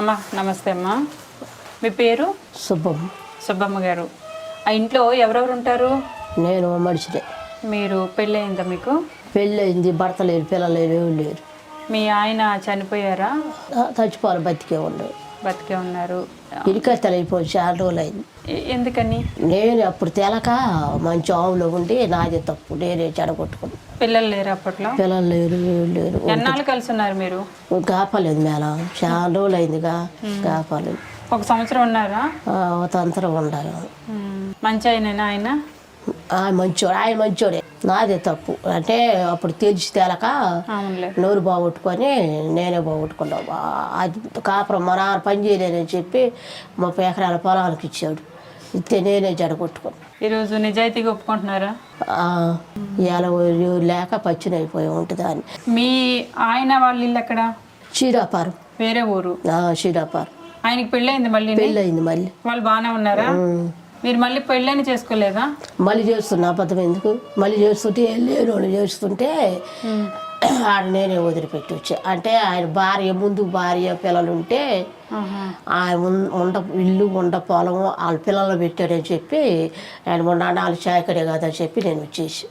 అమ్మా నమస్తే అమ్మా. మీ పేరు? శుభం సుబ్బమ్మ గారు. ఆ ఇంట్లో ఎవరెవరు ఉంటారు? నేను మనిషినే. మీరు పెళ్ళయిందా మీకు? పెళ్ళయింది భర్త లేరు పిల్లలు లేరు లేరు. మీ ఆయన చనిపోయారా? చచ్చిపోవాలి బతికే ఉండవు బతికే ఉన్నారు. ఇరికా తెలియపోయి చాలా రోజులు అయింది ఎందుకని? నేను అప్పుడు తేలక మంచి ఆవులో ఉండి నాదే తప్పు నేనే చెడగొట్టుకున్నాను పిల్లలు లేరు అప్పట్లో? పిల్లలు లేరు లేరు. ఎన్నాళ్ళు కలిసి ఉన్నారు మీరు కాపాలేదు మేడం చాలా రోజులు అయిందిగా కాపాలేదు ఒక సంవత్సరం ఉన్నారా? తంత్రం ఉండాలి. మంచి ఆయనేనా ఆయన? ఆయన మంచోడు ఆయన మంచోడే. నాదే తప్పు. అంటే అప్పుడు తెలిసి తేలక నోరు బాగొట్టుకొని నేనే బాగొట్టుకున్నావు అది కాపురం మా నాన్న పని చేయలేనని చెప్పి ముప్పై ఎకరాల పొలాలకు ఇచ్చాడు. ఇస్తే నేనే జడగొట్టుకున్నాను ఈరోజు నిజాయితీగా ఒప్పుకుంటున్నారా? ఇలా లేక పచ్చిని అయిపోయి ఉంటుంది అని. మీ ఆయన వాళ్ళ ఇల్లు ఎక్కడ? చీడాపారం వేరే ఊరు. చీడాపారం ఆయనకి పెళ్ళయింది మళ్ళీ పెళ్ళయింది మళ్ళీ. వాళ్ళు బాగానే ఉన్నారా. మీరు మళ్ళీ పెళ్ళని చేసుకోలేదా? మళ్ళీ చేస్తున్నా అబద్ధం ఎందుకు? మళ్ళీ చేస్తుంటే వాళ్ళు చేస్తుంటే ఆడ నేనే వదిలిపెట్టి వచ్చా. అంటే ఆయన భార్య ముందు భార్య పిల్లలు ఉంటే ఆహా. ఆయన ఉండ ఇల్లు ఉండ పొలం వాళ్ళ పిల్లలు పెట్టాడని చెప్పి ఆయన మొన్న నాలుగు చాయకడే కదా అని చెప్పి నేను వచ్చేసి.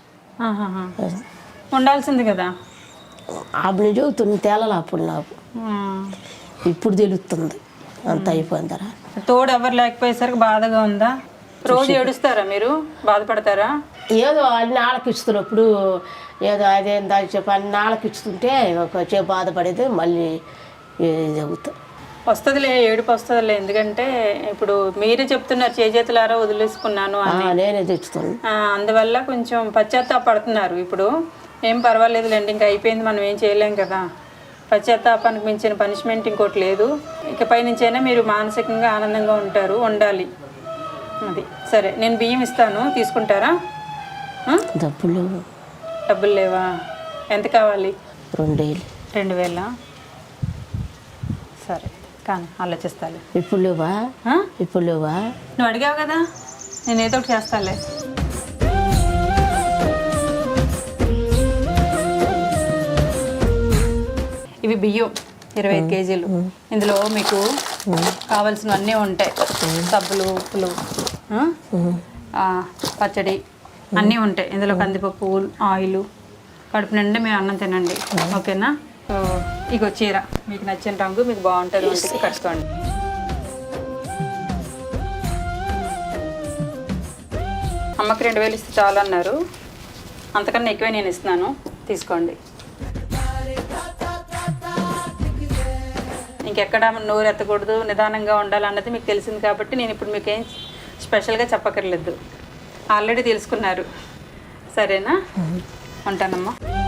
ఉండాల్సింది కదా? అప్పుడు చెబుతుంది తేలలు అప్పుడు నాకు. ఇప్పుడు తెలుస్తుంది. అంత అయిపోయిందరా తోడు ఎవరు లేకపోయేసరికి బాధగా ఉందా? రోజు ఏడుస్తారా మీరు? బాధపడతారా? ఏదో అన్ని ఆలకిస్తున్నప్పుడు ఏదో అదేందా చెప్పి అన్ని ఆలకిస్తుంటే ఒక చే బాధపడేది మళ్ళీ అవుతుంది వస్తుందిలే ఏడుపు వస్తుందిలే ఎందుకంటే ఇప్పుడు మీరే చెప్తున్నారు చేజేతులారా వదిలేసుకున్నాను నేనే తెచ్చుతాను. అందువల్ల కొంచెం పశ్చాత్తాపడుతున్నారు ఇప్పుడు. ఏం పర్వాలేదులేండి ఇంకా అయిపోయింది మనం ఏం చేయలేం కదా. పశ్చాత్తాపానికి మించిన పనిష్మెంట్ ఇంకోటి లేదు. ఇకపై నుంచైనా మీరు మానసికంగా ఆనందంగా ఉంటారు ఉండాలి. అది. సరే నేను బియ్యం ఇస్తాను. తీసుకుంటారా? డబ్బులు. డబ్బులు లేవా? ఎంత కావాలి? రెండేళ్ళు. రెండు వేల? సరే కానీ ఆలోచిస్తాలే. ఇప్పుడు లేవా? ఇప్పుడు లేవా? నువ్వు అడిగావు కదా? నేను ఏదో ఒకటి చేస్తాలే. ఇవి బియ్యం ఇరవై ఐదు కేజీలు. ఇందులో మీకు కావాల్సినవన్నీ ఉంటాయి. సబ్బులు ఉప్పులు. పచ్చడి. అన్నీ ఉంటాయి. ఇందులో కందిపప్పు ఆయిల్. కడుపు నిండా మేము అన్నం తినండి. ఓకేనా? సో ఇగో చీర. మీకు నచ్చిన రంగు మీకు బాగుంటుంది కట్టుకోండి. అమ్మకి రెండు వేలు ఇస్తే చాలు అన్నారు. అంతకన్నా ఎక్కువే నేను ఇస్తున్నాను. తీసుకోండి. ఇంకెక్కడ నోరు ఎత్తకూడదు నిదానంగా ఉండాలన్నది మీకు తెలిసింది కాబట్టి నేను ఇప్పుడు మీకు ఏం స్పెషల్గా చెప్పక్కర్లేదు. ఆల్రెడీ తెలుసుకున్నారు. సరేనా? ఉంటానమ్మా.